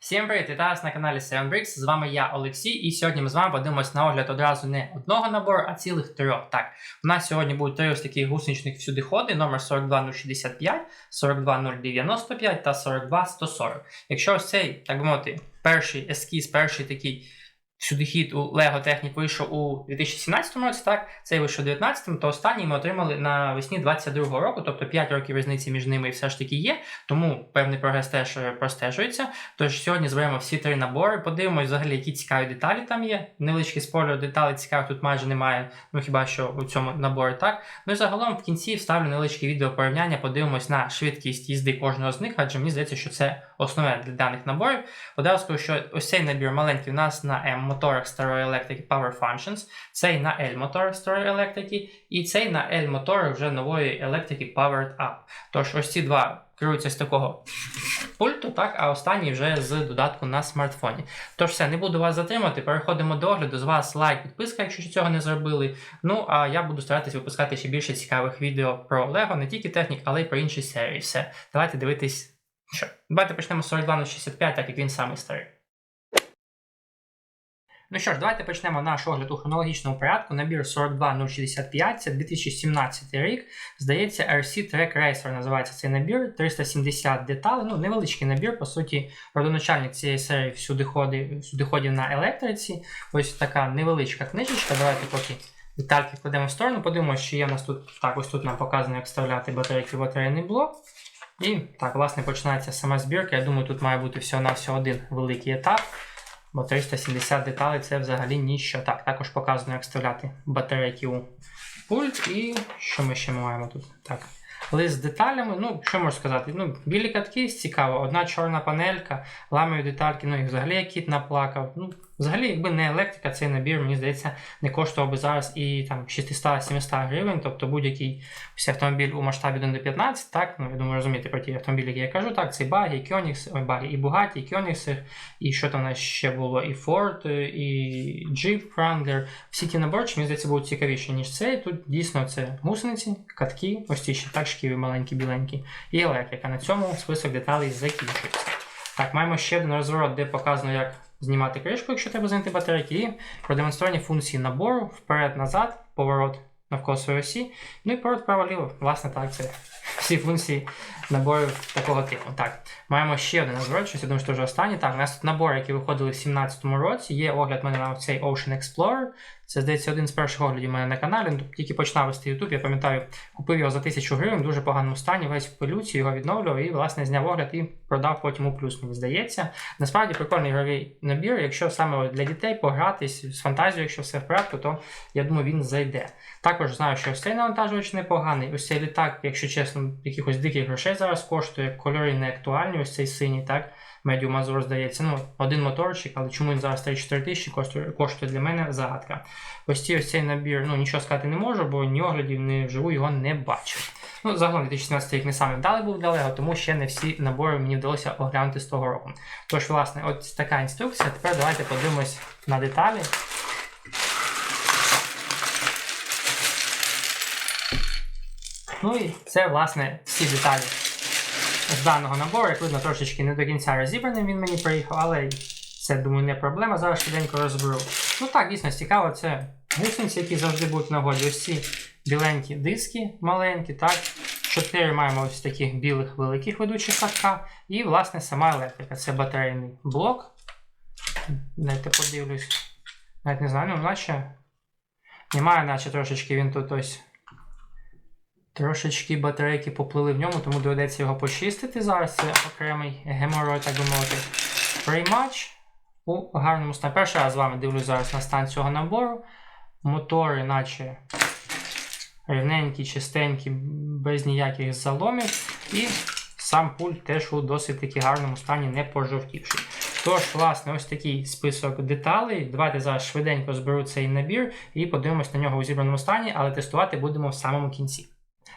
Всім привіт! Вітаю вас на каналі 7bricks. З вами я, Олексій, і сьогодні ми з вами подивимось на огляд одразу не одного набору, а цілих трьох. Так, у нас сьогодні будуть три ось таких гусеничних всюди ходи: номер 42065, 42095 та 42140. Якщо ось цей, так би мовити, перший ескіз, перший такий. Сюди хід у Lego Technic вийшов у 2017 році, так, цей вийшов у 2019, то останній ми отримали навесні 22 року, тобто 5 років різниці між ними все ж таки є, тому певний прогрес теж е, простежується. Тож сьогодні зберемо всі три набори, подивимось взагалі, які цікаві деталі там є. Невеличкий спойлер, деталей цікавих тут майже немає, ну хіба що у цьому наборі так. Ну і загалом в кінці вставлю невеличке відео порівняння, подивимось на швидкість їзди кожного з них, адже мені здається, що це основне для даних наборів. Одразу скажу, що ось цей набір маленький у нас на M моторах старої електрики Power Functions, цей на L моторах старої електрики, і цей на L моторах вже нової електрики Powered Up. Тож ось ці два керуються з такого пульту, так, а останній вже з додатку на смартфоні. Тож все, не буду вас затримати, переходимо до огляду. З вас лайк, підписка, якщо цього не зробили. Ну а я буду старатися випускати ще більше цікавих відео про Lego, не тільки технік, але й про інші серії. Все, давайте дивитись. Що? Давайте почнемо з 4265, так як він самий старий. Ну що ж, давайте почнемо наш огляд у хронологічному порядку. Набір 42065, це 2017 рік. Здається, RC Track Racer називається цей набір. 370 деталей. Ну, невеличкий набір, по суті, родоначальник цієї серії всюди ходив, всюди ходив на електриці. Ось така невеличка книжечка. Давайте поки детальки кладемо в сторону. Подивимося, що є в нас тут. Так, ось тут нам показано, як вставляти батарейки в батарейний блок. І так, власне, починається сама збірка. Я думаю, тут має бути всього-навсього один великий етап. Бо 370 деталей це взагалі ніщо. Так, також показано, як вставляти батарейки у пульт. І що ми ще маємо тут? Так. Лист з деталями, ну, що можу сказати? Ну, Білі катки цікаво, одна чорна панелька, ламові детальки, ну їх взагалі як кіт наплакав. Ну, Взагалі, якби не електрика, цей набір, мені здається, не коштував би зараз і там 600-700 гривень, тобто будь-який автомобіль у масштабі 1 до 15, так, ну я думаю, розумієте про ті автомобілі, які я кажу, так, це баги, і Кьонікс, ой, баги, і Bugatti, і Кьонікси, і що там у нас ще було, і Ford, і Jeep Wrangler. Всі ті наборчики, мені здається, будуть цікавіші, ніж цей. Тут дійсно це гусениці, катки, ось ці ще так шківи маленькі, біленькі, і електрика. На цьому список деталей закінчується. Так, маємо ще один розворот, де показано, як знімати кришку, якщо треба зняти батарейки, і продемонстрування функції набору вперед-назад, поворот навколо своєї осі, ну і поворот право-ліво, Власне, так, це всі функції наборів такого типу. Так, маємо ще один розворот, щось я думаю, що вже останній. Так, у нас тут набори, які виходили в 2017 році. Є огляд в мене на цей Ocean Explorer. Це, здається, один з перших оглядів у мене на каналі. Ну, Тільки починав вести YouTube, я пам'ятаю, купив його за 1000 гривень, в дуже поганому стані, весь в пилюці, його відновлював і, власне, зняв огляд і продав потім у плюс, мені здається. Насправді прикольний ігровий набір. Якщо саме для дітей погратись з фантазією, якщо все в порядку, то я думаю, він зайде. Також знаю, що ось цей навантажувач непоганий. Ось цей літак, якщо чесно, якихось диких грошей зараз коштує, кольори не актуальні, ось цей синій, так. Medium Azure, здається, ну, один моторчик, але чому він зараз 3-4 тисячі коштує, коштує для мене загадка. Ось цей, ось цей набір, ну нічого сказати не можу, бо ні оглядів, ні вживу його не бачив. Ну, загалом 2017 рік не саме вдалий був Lego, тому ще не всі набори мені вдалося оглянути з того року. Тож, власне, ось така інструкція. Тепер давайте подивимось на деталі. Ну і це, власне, всі деталі з даного набору, як видно, трошечки не до кінця розібраним він мені приїхав, але це, думаю, не проблема. Зараз швиденько розберу. Ну так, дійсно цікаво, це гусениці, які завжди будуть нагоді. Ось ці біленькі диски маленькі, так. Чотири маємо ось таких білих великих ведучих катка. І, власне, сама електрика. Це батарейний блок. Дайте подивлюсь. Навіть не знаю, ну наче. Немає, наче трошечки він тут ось. Трошечки батарейки поплили в ньому, тому доведеться його почистити зараз. Це окремий геморой, так би мовити. Приймач у гарному стані. Перший раз з вами дивлюсь зараз на стан цього набору. Мотори, наче рівненькі, чистенькі, без ніяких заломів. І сам пульт теж у досить таки гарному стані, не пожовтівший. Тож, власне, ось такий список деталей. Давайте зараз швиденько зберу цей набір і подивимось на нього у зібраному стані, але тестувати будемо в самому кінці.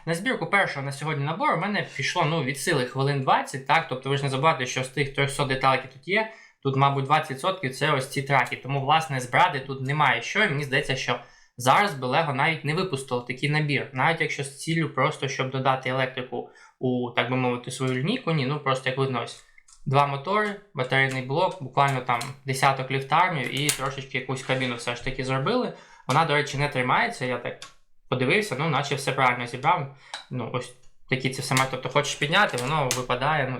На збірку першого на сьогодні набору в мене пішло ну, від сили хвилин 20, так? Тобто ви ж не забувайте, що з тих 300 деталей, які тут є, тут, мабуть, 20% це ось ці траки. Тому, власне, збирати тут немає що, і мені здається, що зараз би Lego навіть не випустило такий набір. Навіть якщо з ціллю просто, щоб додати електрику у, так би мовити, свою лінійку, ні, ну просто як видно ось Два мотори, батарейний блок, буквально там десяток ліфтармів і трошечки якусь кабіну все ж таки зробили. Вона, до речі, не тримається. Я так подивився, ну, наче все правильно зібрав. Ну, ось такі ці все тобто хочеш підняти, воно випадає. Ну,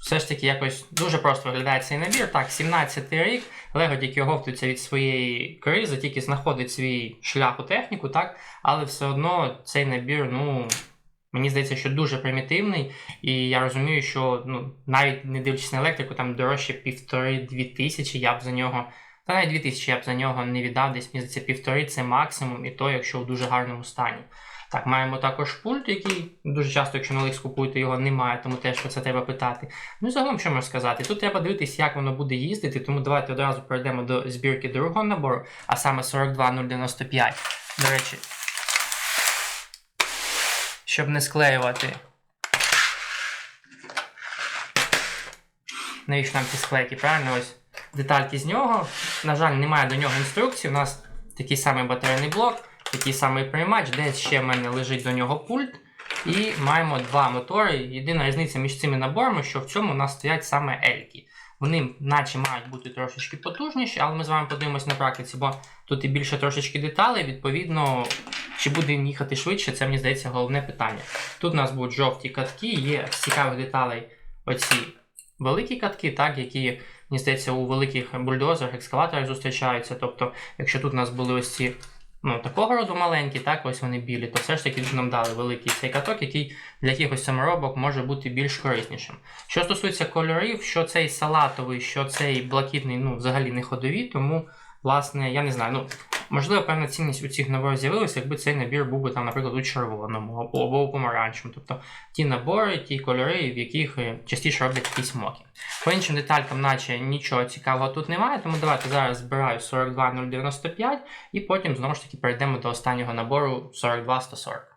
все ж таки якось дуже просто виглядає цей набір. Так, 17-й рік. Лего тільки оговтується від своєї кризи, тільки знаходить свій шлях у техніку, так, але все одно цей набір, ну. Мені здається, що дуже примітивний, і я розумію, що ну, навіть не дивлячись на електрику, там дорожче півтори-дві тисячі, я б за нього, та навіть дві тисячі я б за нього не віддав, десь мені півтори це максимум, і то, якщо в дуже гарному стані. Так, маємо також пульт, який дуже часто, якщо на Оликс купуєте, його немає, тому теж про це треба питати. Ну загалом, що можу сказати? Тут треба дивитися, як воно буде їздити, тому давайте одразу перейдемо до збірки другого набору, а саме 42095. До речі, щоб не склеювати. Навіщо нам ці склейки? Правильно, ось детальки з нього. На жаль, немає до нього інструкції. У нас такий самий батарейний блок, такий самий приймач, десь ще в мене лежить до нього пульт. І маємо два мотори. Єдина різниця між цими наборами, що в цьому у нас стоять саме ельки. Вони, наче, мають бути трошечки потужніші, але ми з вами подивимось на практиці, бо тут і більше трошечки деталей, відповідно, чи буде він їхати швидше, це мені здається головне питання. Тут у нас будуть жовті катки, є з цікавих деталей оці великі катки, так, які, мені здається, у великих бульдозерах, екскаваторах зустрічаються. Тобто, якщо тут у нас були ось ці ну, такого роду маленькі, так, ось вони білі, то все ж таки нам дали великий цей каток, який для якихось саморобок може бути більш кориснішим. Що стосується кольорів, що цей салатовий, що цей блакитний, ну, взагалі не ходові, тому, власне, я не знаю. ну, Можливо, певна цінність у цих наборів з'явилася, якби цей набір був би там, наприклад, у червоному або, або у помаранчевому. Тобто ті набори, ті кольори, в яких е, частіше роблять якісь моки. По іншим деталькам, наче нічого цікавого тут немає, тому давайте зараз збираю 42095 і потім знову ж таки перейдемо до останнього набору 42140.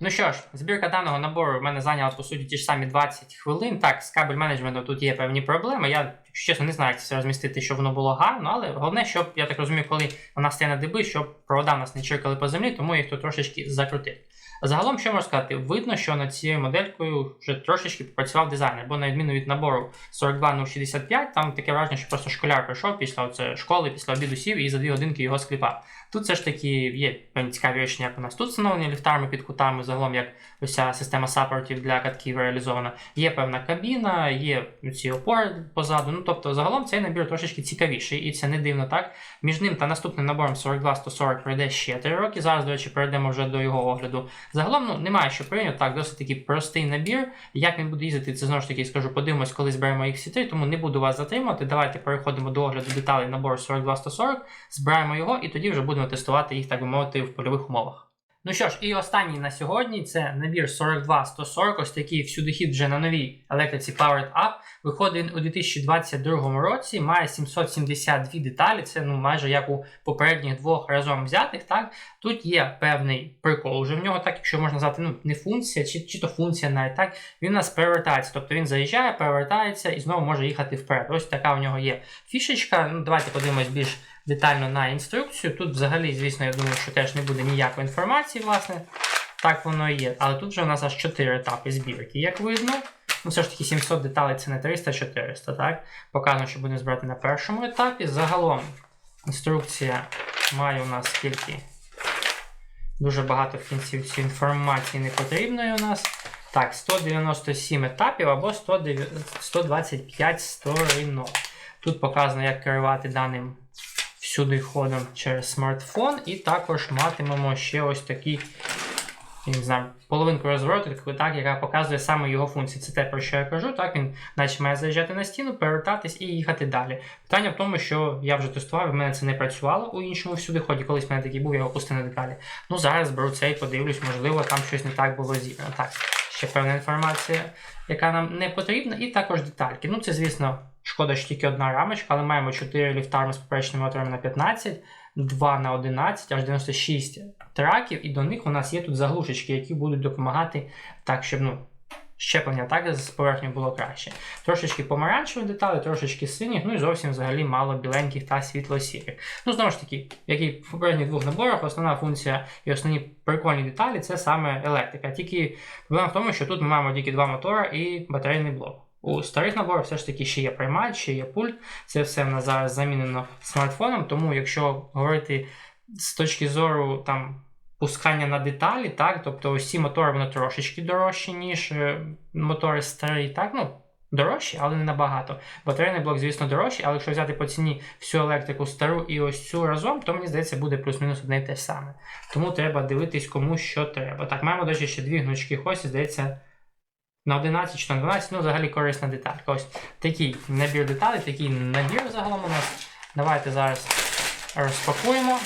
Ну що ж, збірка даного набору в мене зайняла по суті ті ж самі 20 хвилин. Так, з кабель менеджментом тут є певні проблеми. Я, чесно, не знаю, як це все розмістити, щоб воно було гарно, але головне, щоб, я так розумію, коли вона стає на диби, щоб провода нас не чиркали по землі, тому їх тут трошечки закрутив. Загалом, що можу сказати, видно, що над цією моделькою вже трошечки попрацював дизайнер, бо на відміну від набору 42065, там таке враження, що просто школяр прийшов після школи, після обіду сів і за дві годинки його скліпав. Тут все ж таки є певні цікаві речення, як у нас тут встановлені ліфтарми під кутами, загалом як вся система саппортів для катків реалізована. Є певна кабіна, є ці опори позаду. Ну тобто, загалом цей набір трошечки цікавіший, і це не дивно так. Між ним та наступним набором 42140 пройде ще 3 роки. Зараз, до речі, перейдемо вже до його огляду. Загалом ну, немає що прийняти, так, досить такий простий набір. Як він буде їздити, це знову ж таки скажу, подивимось, коли зберемо XC3, тому не буду вас затримувати. Давайте переходимо до огляду деталей набору 42140, збираємо його і тоді вже будемо тестувати їх, так би мовити, в польових умовах. Ну що ж, і останній на сьогодні це набір 42140, ось такий всюди хід вже на новій електриці Powered Up. Виходить він у 2022 році, має 772 деталі, це ну майже як у попередніх двох разом взятих. так. Тут є певний прикол вже в нього, так, якщо можна назвати, ну, не функція, чи, чи то функція навіть так, він у нас перевертається. Тобто він заїжджає, перевертається і знову може їхати вперед. Ось така у нього є фішечка. Ну, Давайте подивимось більш детально на інструкцію. Тут взагалі, звісно, я думаю, що теж не буде ніякої інформації, власне. Так воно і є. Але тут вже у нас аж 4 етапи збірки, як видно. Ну, все ж таки 700 деталей це не 300-400, так? Показано, що будемо збирати на першому етапі. Загалом інструкція має у нас скільки. Дуже багато в кінці цієї інформації не потрібної у нас. Так, 197 етапів або 125 сторінок. Тут показано, як керувати даним всюди ходом через смартфон, і також матимемо ще ось такий, я не знаю, половинку розвороту, так, яка показує саме його функції. Це те, про що я кажу. Так, він наче має заїжджати на стіну, повертатись і їхати далі. Питання в тому, що я вже тестував, в мене це не працювало у іншому всюди ході, колись в мене такий був, я його пустив на деталі. Ну, зараз беру це і подивлюсь, можливо, там щось не так було зібрано. Так, ще певна інформація, яка нам не потрібна, і також детальки. Ну, це, звісно. Шкода, що тільки одна рамочка, але маємо 4 ліфтарми з поперечними моторами на 15, 2 на 11, аж 96 траків, і до них у нас є тут заглушечки, які будуть допомагати так, щоб ну, щеплення так з поверхні було краще. Трошечки помаранчевих деталей, трошечки синіх, ну і зовсім взагалі мало біленьких та світло-сірих. Ну, знову ж таки, як і в попередніх двох наборах, основна функція і основні прикольні деталі це саме електрика. Тільки проблема в тому, що тут ми маємо тільки два мотора і батарейний блок. У старих наборах все ж таки ще є приймач, ще є пульт. Це все в нас зараз замінено смартфоном. Тому, якщо говорити з точки зору там. Пускання на деталі, так, тобто ось мотори вони трошечки дорожчі, ніж е, мотори старі, так, ну, дорожчі, але не набагато. Батарейний блок, звісно, дорожчий, але якщо взяти по ціні всю електрику стару і ось цю разом, то мені здається, буде плюс-мінус одне й те саме. Тому треба дивитись, кому що треба. Так, маємо досі ще дві гнучки осі, здається, на 11 чи на 12, ну, взагалі корисна деталька. Ось такий набір деталей, такий набір загалом у нас. Давайте зараз розпакуємо.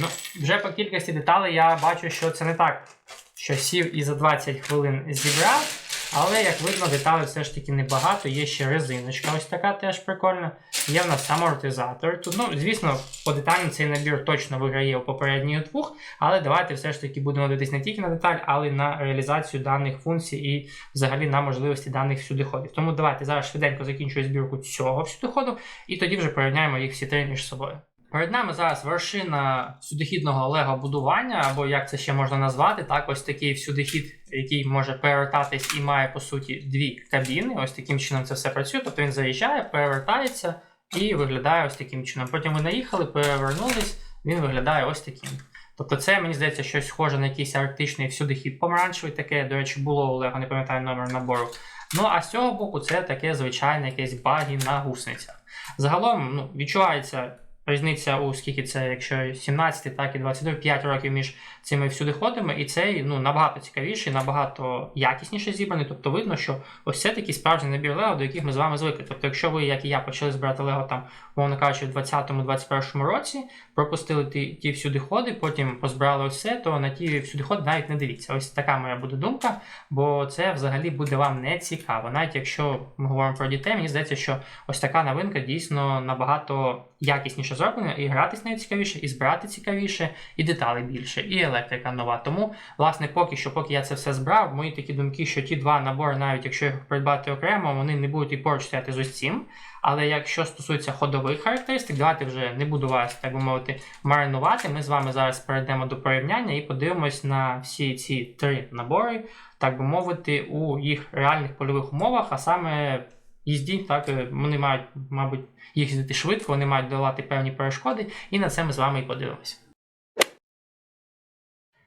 Ну, вже по кількості деталей я бачу, що це не так, що сів і за 20 хвилин зібрав. Але, як видно, деталей все ж таки небагато. Є ще резиночка, ось така теж прикольна. Є в нас амортизатор. Тут, ну, звісно, по деталям цей набір точно виграє у попередніх двох, але давайте все ж таки будемо дивитися не тільки на деталь, але й на реалізацію даних функцій і взагалі на можливості даних всюдиходів. Тому давайте зараз швиденько закінчую збірку цього всюдиходу, і тоді вже порівняємо їх всі три між собою. Перед нами зараз вершина всюдихідного лего-будування, або як це ще можна назвати, так, ось такий всюдихід, який може перевертатись і має по суті дві кабіни. Ось таким чином це все працює. Тобто він заїжджає, перевертається і виглядає ось таким чином. Потім ви наїхали, перевернулись, він виглядає ось таким. Тобто, це мені здається щось схоже на якийсь арктичний всюдихід помаранчевий. Таке, до речі, було у Лего, не пам'ятаю номер набору. Ну а з цього боку, це таке звичайне якесь багі на гусеницях. Загалом ну, відчувається. Різниця у скільки це, якщо 17, так і 22, 5 років між цими всюдиходами, і цей ну, набагато цікавіший, набагато якісніше зібраний. Тобто видно, що ось це такий справжній набір Лего, до яких ми з вами звикли. Тобто, якщо ви, як і я, почали збирати Лего там, мовно кажучи, в 20-21 році, пропустили ті, ті всюдиходи, потім позбирали ось то на ті всюдиходи навіть не дивіться. Ось така моя буде думка, бо це взагалі буде вам не цікаво. Навіть якщо ми говоримо про дітей, мені здається, що ось така новинка дійсно набагато якісніше зроблена, і гратись нею цікавіше, і збирати цікавіше, і деталей більше, і електрика нова. Тому, власне, поки що, поки я це все збрав, мої такі думки, що ті два набори, навіть якщо їх придбати окремо, вони не будуть і поруч стояти з цим. Але якщо стосується ходових характеристик, давайте вже не буду вас, так би мовити, маринувати. Ми з вами зараз перейдемо до порівняння і подивимось на всі ці три набори, так би мовити, у їх реальних польових умовах, а саме їзді, так, е, вони мають, мабуть, їздити швидко, вони мають долати певні перешкоди, і на це ми з вами і подивимося.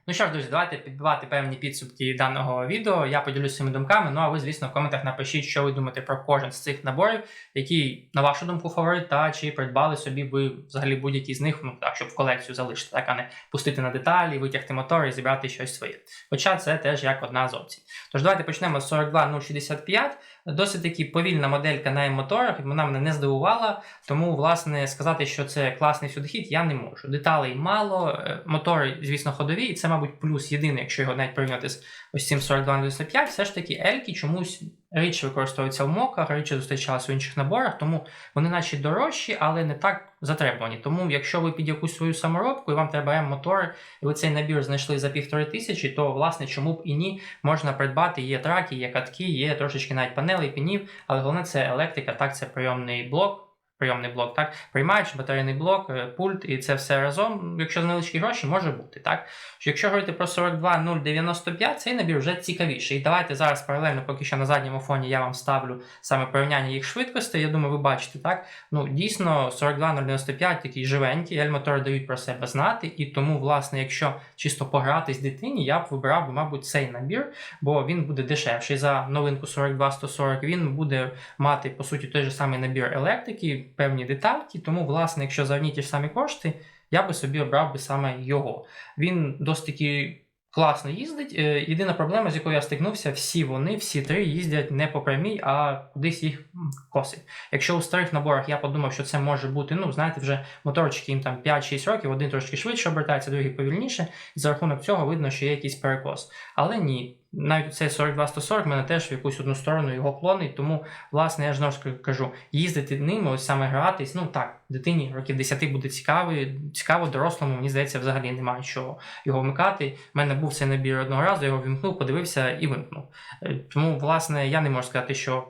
Ну що ж, друзі, давайте підбивати певні підсумки даного відео. Я поділюся своїми думками. Ну а ви, звісно, в коментах напишіть, що ви думаєте про кожен з цих наборів, який, на вашу думку, фаворит, та чи придбали собі ви взагалі будь-які з них, ну так, щоб в колекцію залишити, так, а не пустити на деталі, витягти мотор і зібрати щось своє. Хоча це теж як одна з опцій. Тож давайте почнемо з 42065. Досить таки повільна моделька на моторах, вона мене не здивувала, тому, власне, сказати, що це класний сюдохід, я не можу. Деталей мало, е, мотори, звісно, ходові, і це, мабуть, плюс єдиний, якщо його навіть порівняти з ось цим 4295, все ж таки Ельки чомусь рідше використовуються в моках, рідше зустрічалися в інших наборах, тому вони наче дорожчі, але не так затребувані. Тому, якщо ви під якусь свою саморобку і вам треба М-мотори, і ви цей набір знайшли за півтори тисячі, то власне чому б і ні, можна придбати. Є траки, є катки, є трошечки навіть панелей, пінів, але головне це електрика, так це прийомний блок. Прийомний блок, так, приймач, батарейний блок, е, пульт, і це все разом. Якщо за невеличкі гроші, може бути. так. Якщо говорити про 42095, цей набір вже цікавіший. І давайте зараз паралельно, поки що на задньому фоні я вам ставлю саме порівняння їх швидкостей. Я думаю, ви бачите, так? Ну, дійсно, 42095 такий живенький, ельмотори дають про себе знати. І тому, власне, якщо чисто погратись дитині, я б вибирав, мабуть, цей набір, бо він буде дешевший за новинку 42140. Він буде мати, по суті, той же самий набір електрики певні детальки, тому, власне, якщо за одні ті ж самі кошти, я би собі обрав би саме його. Він досить таки класно їздить. Е, Єдина проблема, з якою я стикнувся, всі вони, всі три їздять не по прямій, а кудись їх косить. Якщо у старих наборах я подумав, що це може бути, ну, знаєте, вже моторчики їм там 5-6 років, один трошки швидше обертається, другий повільніше, і за рахунок цього видно, що є якийсь перекос. Але ні. Навіть цей 42-140 мене теж в якусь одну сторону його клонить, тому, власне, я ж ж кажу, їздити ними, ось саме гратись, ну так, дитині років 10 буде цікаво, цікаво, дорослому, мені здається, взагалі немає чого його вмикати. У мене був цей набір одного разу, його вімкнув, подивився і вимкнув. Е, Тому, власне, я не можу сказати, що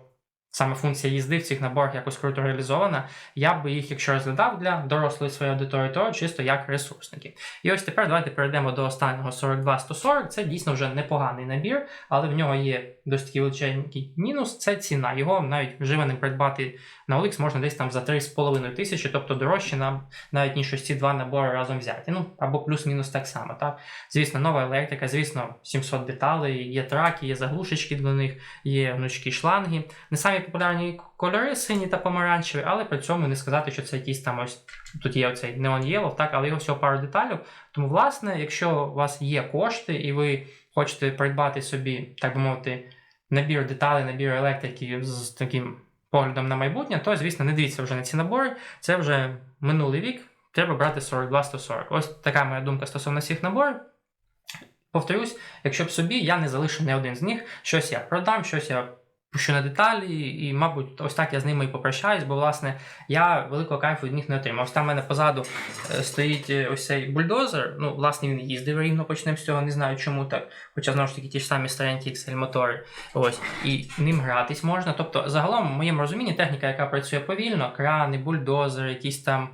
саме функція їзди в цих наборах якось круто реалізована, я би їх, якщо розглядав для дорослої своєї аудиторії, то чисто як ресурсники. І ось тепер давайте перейдемо до останнього 42140. Це дійсно вже непоганий набір, але в нього є досить такий величезний мінус це ціна. Його навіть вживаним придбати на OLX можна десь там за 3,5 тисячі, тобто дорожче нам навіть ніж ось ці два набори разом взяти. Ну або плюс-мінус так само. Так? Звісно, нова електрика, звісно, 700 деталей, є траки, є заглушечки до них, є гнучкі шланги. Не самі популярні кольори сині та помаранчеві, але при цьому не сказати, що це якісь там ось тут є оцей Neon Yellow, так, але його всього пару деталів. Тому, власне, якщо у вас є кошти і ви хочете придбати собі, так би мовити, набір деталей, набір електрики з таким поглядом на майбутнє, то, звісно, не дивіться вже на ці набори. Це вже минулий вік. Треба брати 42-140. Ось така моя думка стосовно всіх наборів. Повторюсь, якщо б собі я не залишу не один з них, щось я продам, щось я пущу на деталі, і, мабуть, ось так я з ними і попрощаюсь, бо, власне, я великого кайфу від них не отримав. Ось там в мене позаду е, стоїть е, ось цей бульдозер. Ну, власне, він їздив рівно, почнемо з цього, не знаю чому так. Хоча знову ж таки ті ж самі старенькі XL мотори. Ось. І ним гратись можна. Тобто, загалом, в моєму розумінні, техніка, яка працює повільно, крани, бульдозери, якісь там.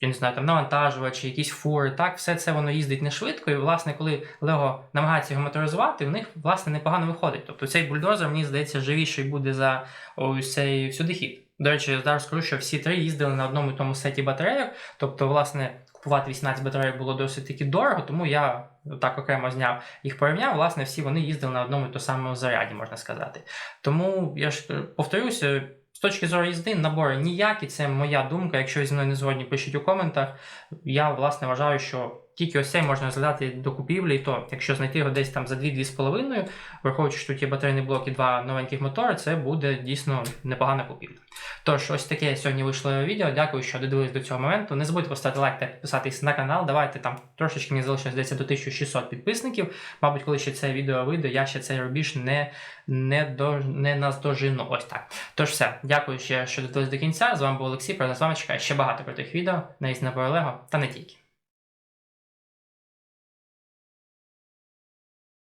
Я не знаю, там навантажувачі, якісь фури, так, все це воно їздить не швидко, і, власне, коли Lego намагається його моторизувати, в них, власне, непогано виходить. Тобто цей бульдозер, мені здається, живіший буде за ось цей всюди хід. До речі, я зараз скажу, що всі три їздили на одному і тому сеті батарейок. Тобто, власне, купувати 18 батарейок було досить таки дорого, тому я так окремо зняв їх порівняв. Власне, всі вони їздили на одному і тому самому заряді, можна сказати. Тому я ж е, повторюся. З точки зору їзди, набори ніякі, це моя думка. Якщо зі мною не згодні, пишіть у коментах. Я власне вважаю, що тільки ось цей можна розглядати до купівлі, і то якщо знайти його десь там за 2-2,5, враховуючи, що тут є батарейний блок і два новеньких мотори, це буде дійсно непогана купівля. Тож, ось таке сьогодні вийшло відео. Дякую, що додивились до цього моменту. Не забудьте поставити лайк та підписатись на канал. Давайте там трошечки мені залишилось здається до 1600 підписників. Мабуть, коли ще це відео вийде, я ще цей рубіж не, не, до, не наздожину. Ось так. Тож все, дякую ще, що додивились до кінця. З вами був Олексій. Правда, з вами чекає ще багато крутих відео на із Лего та не тільки.